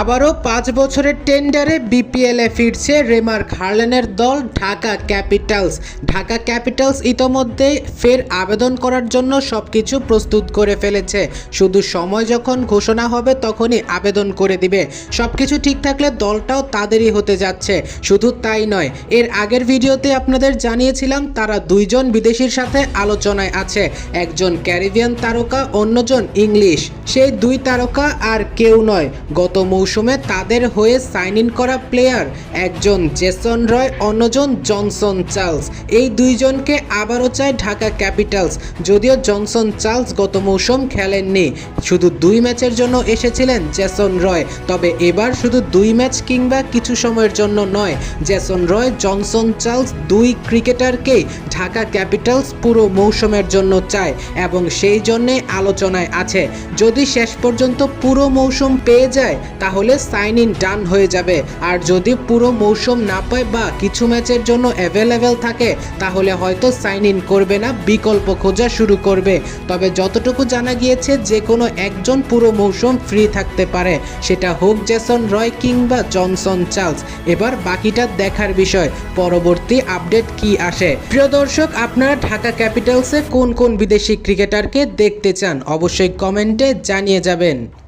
আবারও পাঁচ বছরের টেন্ডারে বিপিএলে ফিরছে রেমার হার্লেনের দল ঢাকা ক্যাপিটালস। ঢাকা ক্যাপিটালস ইতোমধ্যে ফের আবেদন করার জন্য সব কিছু প্রস্তুত করে ফেলেছে। শুধু সময় যখন ঘোষণা হবে তখনই আবেদন করে দিবে। সব কিছু ঠিক থাকলে দলটাও তাদেরই হতে যাচ্ছে। শুধু তাই নয়, এর আগের ভিডিওতে আপনাদের জানিয়েছিলাম তারা দুইজন বিদেশির সাথে আলোচনায় আছে। একজন ক্যারিবিয়ান তারকা, অন্যজন ইংলিশ। সেই দুই তারকা আর কেউ নয়। গত মৌসুমে তাদের হয়ে সাইন ইন করা প্লেয়ার একজন জেসন রয়, অন্যজন জনসন চার্লস। এই দুইজনকে আবারও চায় ঢাকা ক্যাপিটালস, যদিও জনসন চার্লস গত মৌসুম খেলেননি। শুধু দুই ম্যাচের জন্য এসেছিলেন জেসন রয়, তবে এবার শুধু দুই ম্যাচ কিংবা কিছু সময়ের জন্য নয়। জেসন রয়, জনসন চার্লস দুই ক্রিকেটারকেই ঢাকা ক্যাপিটালস পুরো মৌসুমের জন্য চায় এবং সেই জন্যে আলোচনায় আছে, যদি শেষ পর্যন্ত পুরো মৌসুম পেয়ে যায়, তাহলে সাইন ইন ডান হয়ে যাবে। আর যদি পুরো মৌসুম না পায় বা কিছু ম্যাচের জন্য অ্যাভেলেবেল থাকে, তাহলে হয়তো সাইন ইন করবে না, বিকল্প খোঁজা শুরু করবে। তবে যতটুকু জানা গিয়েছে, যে কোনো একজন পুরো মৌসুম ফ্রি থাকতে পারে। সেটা হোক জেসন রয় কিংবা জনসন চার্লস এবার বাকিটা দেখার বিষয়, পরবর্তী আপডেট কি আসে? প্রিয় দর্শক, আপনারা ঢাকা ক্যাপিটালসে কোন কোন বিদেশি ক্রিকেটারকে দেখতে চান? অবশ্যই কমেন্টে জানিয়ে যাবেন।